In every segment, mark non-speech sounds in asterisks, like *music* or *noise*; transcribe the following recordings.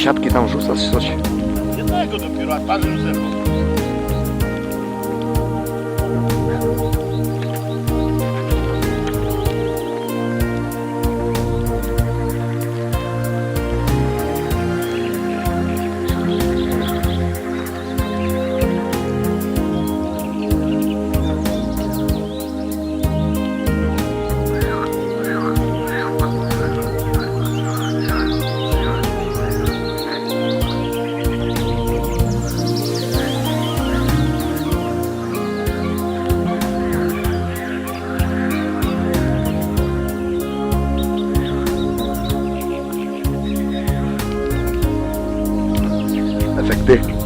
siatki tam rzucasz coś. Jednego dopiero, a już efectiva.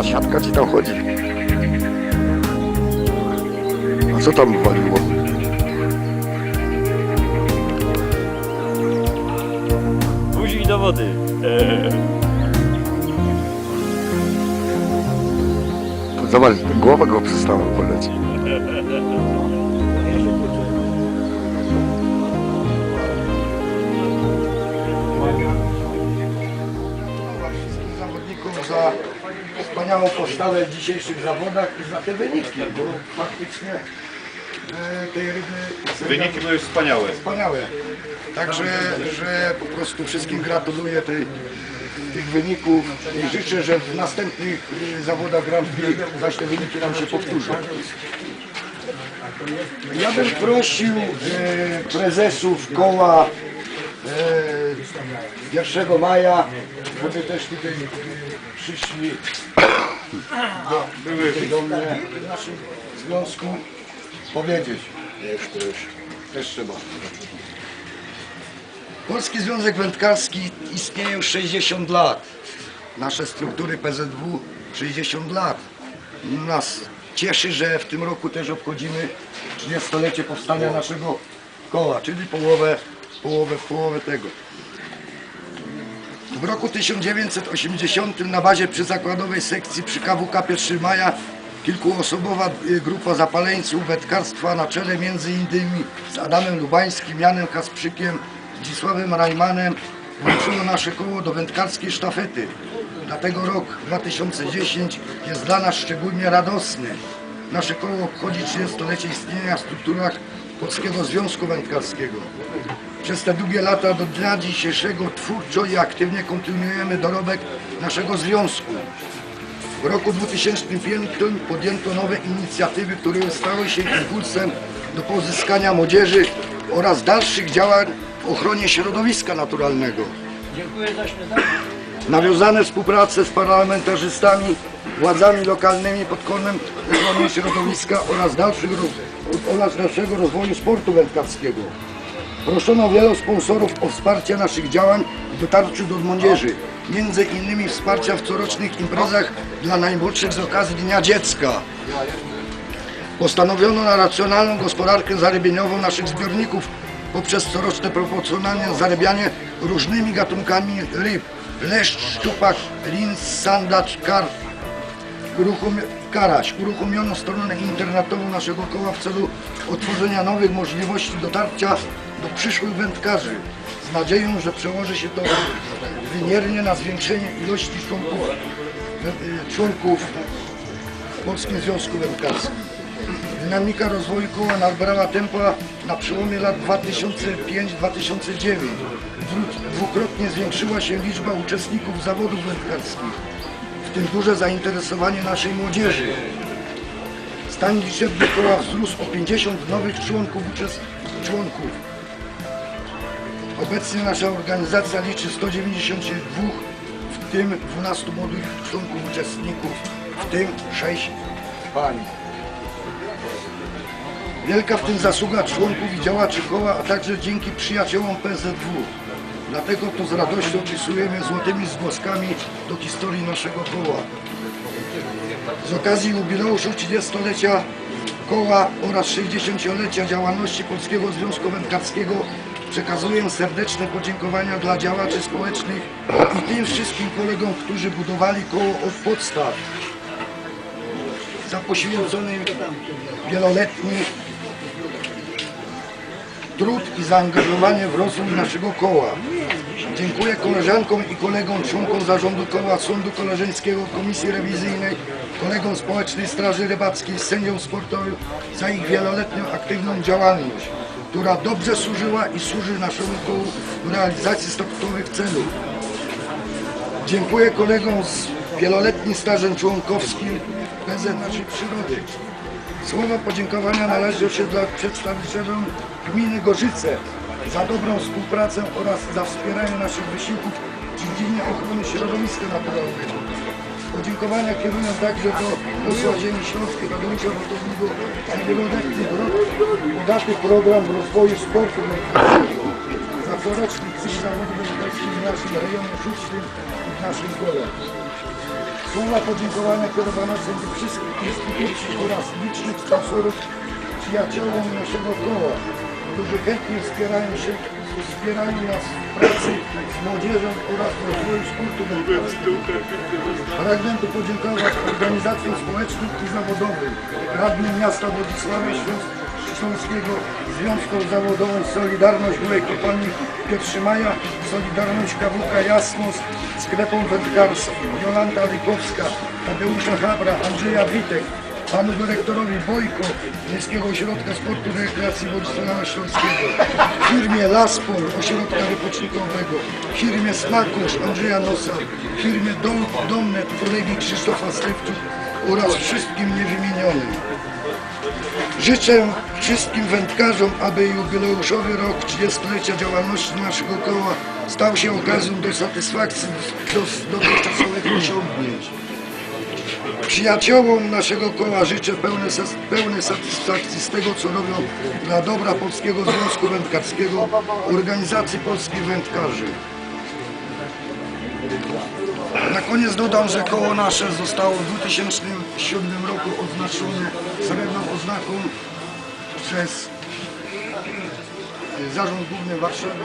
Ta siatka ci tam chodzi. A co tam waliło? Buzi do wody. Eee. Zobacz, głowa go przestała boleć. *laughs* wspaniałą postawę w dzisiejszych zawodach i za te wyniki, bo faktycznie e, tej ryby Wyniki były wspaniałe. wspaniałe. Także, że po prostu wszystkim gratuluję tej, tych wyników i życzę, że w następnych e, zawodach Grand Prix zaś te wyniki nam się powtórzą. Ja bym prosił e, prezesów koła 1 maja, żeby też tutaj przyszli do, były do mnie w naszym związku powiedzieć. Jeszcze, też trzeba. Polski Związek Wędkarski istnieje już 60 lat. Nasze struktury PZW 60 lat. Nas cieszy, że w tym roku też obchodzimy 30-lecie powstania naszego koła, czyli połowę, połowę, połowę tego. W roku 1980 na bazie przyzakładowej sekcji przy KWK 1 Maja kilkuosobowa y, grupa zapaleńców wędkarstwa na czele między innymi z Adamem Lubańskim, Janem Kasprzykiem, Zdzisławem Rajmanem włączyło nasze koło do wędkarskiej sztafety. Dlatego rok 2010 jest dla nas szczególnie radosny. Nasze koło obchodzi 30-lecie istnienia w strukturach Polskiego Związku Wędkarskiego. Przez te długie lata do dnia dzisiejszego twórczo i aktywnie kontynuujemy dorobek naszego związku. W roku 2005 podjęto nowe inicjatywy, które stały się impulsem do pozyskania młodzieży oraz dalszych działań w ochronie środowiska naturalnego. Nawiązane współpracę z parlamentarzystami, władzami lokalnymi pod kątem ochrony środowiska oraz dalszych oraz naszego rozwoju sportu wędkarskiego. Proszono wielu sponsorów o wsparcie naszych działań w dotarciu do młodzieży. Między innymi wsparcia w corocznych imprezach dla najmłodszych z okazji Dnia Dziecka. Postanowiono na racjonalną gospodarkę zarybieniową naszych zbiorników poprzez coroczne proporcjonalne zarabianie różnymi gatunkami ryb. Leszcz, szczupak, lins, sandacz, karp, uruchomio- Karaś uruchomiono stronę internetową naszego koła w celu otworzenia nowych możliwości dotarcia do przyszłych wędkarzy z nadzieją, że przełoży się to wymiernie na zwiększenie ilości członków, e, członków Polskim Związku Wędkarskim. Dynamika rozwoju koła nabrała tempa na przełomie lat 2005-2009. Dwu- Dwukrotnie zwiększyła się liczba uczestników zawodów wędkarskich, w tym duże zainteresowanie naszej młodzieży. Stan liczebny koła wzrósł o 50 nowych członków, członków. Obecnie nasza organizacja liczy 192, w tym 12 młodych członków uczestników, w tym 6 pań. Wielka w tym zasługa członków i działaczy koła, a także dzięki przyjaciołom PZW. Dlatego to z radością wpisujemy złotymi zgłoskami do historii naszego koła. Z okazji jubileuszu 30-lecia koła oraz 60-lecia działalności Polskiego Związku Wędkarskiego przekazuję serdeczne podziękowania dla działaczy społecznych i tym wszystkim kolegom, którzy budowali koło od podstaw za poświęcony wieloletni trud i zaangażowanie w rozwój naszego koła. Dziękuję koleżankom i kolegom, członkom zarządu koła, sądu koleżeńskiego, komisji rewizyjnej, kolegom Społecznej Straży Rybackiej, sędziom sportowym za ich wieloletnią aktywną działalność, która dobrze służyła i służy naszemu kołu w realizacji statutowych celów. Dziękuję kolegom z wieloletnim stażem członkowskim PZ naszej przyrody. Słowa podziękowania należą się dla przedstawicielom gminy Gorzyce za dobrą współpracę oraz za wspieranie naszych wysiłków w dziedzinie ochrony środowiska naturalnego. Podziękowania kieruję także do posła ziemi śląskiej Radomisia Wodownego za wieloletni bogaty program rozwoju sportu za coroczny cykl zawodów w naszym rejonie szóstym i w naszym kole. Słowa podziękowania kierowane są do wszystkich instytucji oraz licznych sponsorów, przyjaciołom naszego koła, którzy chętnie wspierają się, wspierają nas w pracy z młodzieżą oraz w rozwoju sportu wędkarskiego. Pragnę tu podziękować organizacjom społecznym i zawodowym, radnym miasta Władysława Śląs- Śląskiego, Związkom Zawodowym Solidarność Byłej Kopalni 1 Maja, Solidarność KWK Jasność, sklepom wędkarskim, Jolanta Lipowska, Tadeusza Habra, Andrzeja Witek, panu dyrektorowi Bojko Miejskiego Ośrodka Sportu i Rekreacji Władysława Śląskiego, firmie Laspol Ośrodka Wypoczynkowego, firmie Smakusz Andrzeja Nosa, firmie Dom, Domnet kolegi Krzysztofa Stewczuk oraz wszystkim niewymienionym. Życzę wszystkim wędkarzom, aby jubileuszowy rok 30-lecia działalności naszego koła stał się okazją do satysfakcji do dotychczasowych osiągnięć. Przyjaciołom naszego koła życzę pełne, sas- pełne satysfakcji z tego, co robią dla dobra Polskiego Związku Wędkarskiego, Organizacji Polskich Wędkarzy. Na koniec dodam, że koło nasze zostało w 2007 roku oznaczone srebrną oznaką przez y, Zarząd Główny Warszawy.